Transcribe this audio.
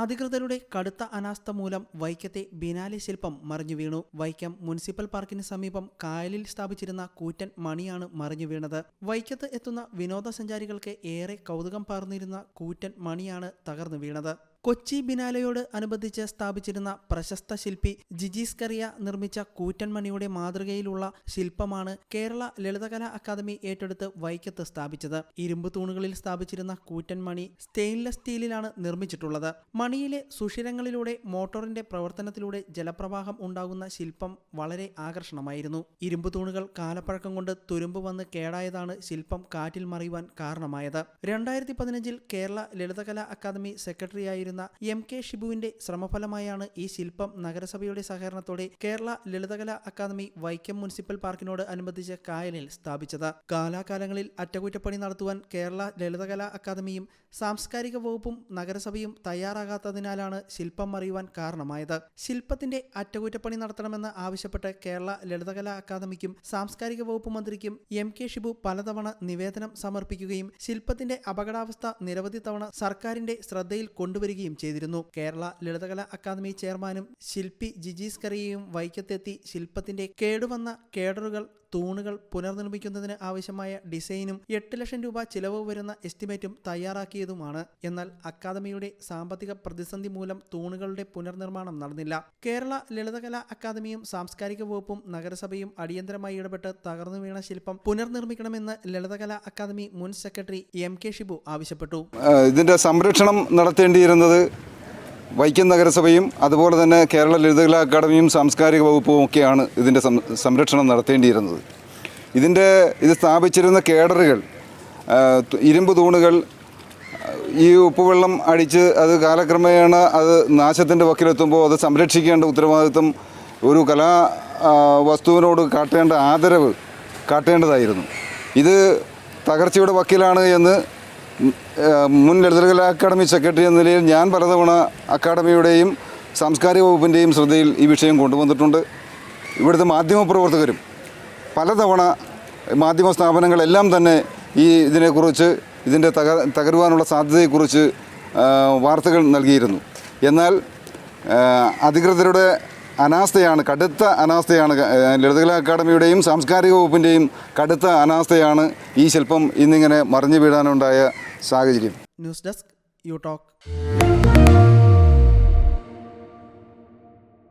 അധികൃതരുടെ കടുത്ത അനാസ്ഥ മൂലം വൈക്കത്തെ ബിനാലി ശില്പം മറിഞ്ഞു വീണു. വൈക്കം മുനിസിപ്പൽ പാർക്കിന് സമീപം കായലിൽ സ്ഥാപിച്ചിരുന്ന കൂറ്റൻ മണിയാണ് മറിഞ്ഞു വീണത്. വൈക്കത്ത് എത്തുന്ന വിനോദസഞ്ചാരികൾക്ക് ഏറെ കൗതുകം പാർന്നിരുന്ന കൂറ്റൻ മണിയാണ് തകർന്നു വീണത്. കൊച്ചി ബിനാലയോട് അനുബന്ധിച്ച് സ്ഥാപിച്ചിരുന്ന പ്രശസ്ത ശില്പി ജിജീസ് കറിയ നിർമ്മിച്ച കൂറ്റൻമണിയുടെ മാതൃകയിലുള്ള ശില്പമാണ് കേരള ലളിതകലാ അക്കാദമി ഏറ്റെടുത്ത് വൈക്കത്ത് സ്ഥാപിച്ചത്. ഇരുമ്പ് തൂണുകളിൽ സ്ഥാപിച്ചിരുന്ന കൂറ്റൻമണി സ്റ്റെയിൻലെസ് സ്റ്റീലിലാണ് നിർമ്മിച്ചിട്ടുള്ളത്. മണിയിലെ സുഷിരങ്ങളിലൂടെ മോട്ടോറിന്റെ പ്രവർത്തനത്തിലൂടെ ജലപ്രവാഹം ഉണ്ടാകുന്ന ശില്പം വളരെ ആകർഷണമായിരുന്നു. ഇരുമ്പ് തൂണുകൾ കാലപ്പഴക്കം കൊണ്ട് തുരുമ്പ് വന്ന് കേടായതാണ് ശില്പം കാറ്റിൽ മറിയുവാൻ കാരണമായത്. രണ്ടായിരത്തി പതിനഞ്ചിൽ കേരള ലളിതകലാ അക്കാദമി സെക്രട്ടറിയായിരുന്ന എം കെ ഷിബുവിന്റെ ശ്രമഫലമായാണ് ഈ ശില്പം നഗരസഭയുടെ സഹകരണത്തോടെ കേരള ലളിതകലാ അക്കാദമി വൈക്കം മുനിസിപ്പൽ പാർക്കിനോട് അനുബന്ധിച്ച് കായലിൽ സ്ഥാപിച്ചത്. കാലാകാലങ്ങളിൽ അറ്റകുറ്റപ്പണി നടത്തുവാൻ കേരള ലളിതകലാ അക്കാദമിയും സാംസ്കാരിക വകുപ്പും നഗരസഭയും തയ്യാറാകാത്തതിനാലാണ് ശില്പം അറിയുവാൻ കാരണമായത്. ശില്പത്തിന്റെ അറ്റകുറ്റപ്പണി നടത്തണമെന്ന് ആവശ്യപ്പെട്ട് കേരള ലളിതകലാ അക്കാദമിക്കും സാംസ്കാരിക വകുപ്പ് മന്ത്രിക്കും എം കെ ഷിബു പലതവണ നിവേദനം സമർപ്പിക്കുകയും ശില്പത്തിന്റെ അപകടാവസ്ഥ നിരവധി തവണ സർക്കാരിന്റെ ശ്രദ്ധയിൽ കൊണ്ടുവരികയും ചെയ്തിരുന്നു. കേരള ലളിതകലാ അക്കാദമി ചെയർമാനും ശില്പി ജിജീസ് കറിയയും വൈക്കത്തെത്തി ശില്പത്തിന്റെ കേടുവന്ന കേഡറുകൾ തൂണുകൾ പുനർനിർമ്മിക്കുന്നതിന് ആവശ്യമായ ഡിസൈനും എട്ട് ലക്ഷം രൂപ ചിലവ് വരുന്ന എസ്റ്റിമേറ്റും തയ്യാറാക്കിയതുമാണ്. എന്നാൽ അക്കാദമിയുടെ സാമ്പത്തിക പ്രതിസന്ധി മൂലം തൂണുകളുടെ പുനർനിർമ്മാണം നടന്നില്ല. കേരള ലളിതകലാ അക്കാദമിയും സാംസ്കാരിക വകുപ്പും നഗരസഭയും അടിയന്തരമായി ഇടപെട്ട് തകർന്നു വീണ ശില്പം പുനർനിർമ്മിക്കണമെന്ന് ലളിതകലാ അക്കാദമി മുൻ സെക്രട്ടറി എം കെ ഷിബു ആവശ്യപ്പെട്ടു. ഇതിന്റെ സംരക്ഷണം നടത്തേണ്ടിയിരുന്നത് വൈക്കം നഗരസഭയും അതുപോലെ തന്നെ കേരള ലളിതകലാ അക്കാദമിയും സാംസ്കാരിക വകുപ്പും ഒക്കെയാണ് ഇതിന്റെ സംരക്ഷണം നടത്തേണ്ടിയിരുന്നത്. ഇതിന്റെ ഇത് സ്ഥാപിച്ചിരുന്ന കേഡറുകൾ ഇരുമ്പ് തൂണുകൾ ഈ ഉപ്പുവെള്ളം അടിച്ച് അത് കാലക്രമേണ അത് നാശത്തിന്റെ വക്കിലെത്തുമ്പോൾ അത് സംരക്ഷിക്കേണ്ട ഉത്തരവാദിത്വം ഒരു കലാ വസ്തുവിനോട് കാട്ടേണ്ട ആദരവ് കാട്ടേണ്ടതായിരുന്നു. ഇത് തകർച്ചയുടെ വക്കിലാണ് എന്ന് മുൻ ലളിതകല അക്കാദമി സെക്രട്ടറി എന്ന നിലയിൽ ഞാൻ പലതവണ അക്കാദമിയുടെയും സാംസ്കാരിക വകുപ്പിന്റെയും ശ്രദ്ധയിൽ ഈ വിഷയം കൊണ്ടുവന്നിട്ടുണ്ട്. ഇവിടുത്തെ മാധ്യമപ്രവർത്തകരും പലതവണ മാധ്യമ സ്ഥാപനങ്ങളെല്ലാം തന്നെ ഈ ഇതിനെക്കുറിച്ച് ഇതിന്റെ തക തകരുവാനുള്ള സാധ്യതയെക്കുറിച്ച് വാർത്തകൾ നൽകിയിരുന്നു. എന്നാൽ അധികൃതരുടെ അനാസ്ഥയാണ് കടുത്ത അനാസ്ഥയാണ് ലളിതകലാ അക്കാദമിയുടെയും സാംസ്കാരിക വകുപ്പിന്റെയും കടുത്ത അനാസ്ഥയാണ് ഈ ശില്പം ഇന്നിങ്ങനെ മറിഞ്ഞു വീഴാനുണ്ടായ സാഹചര്യം. News desk you talk.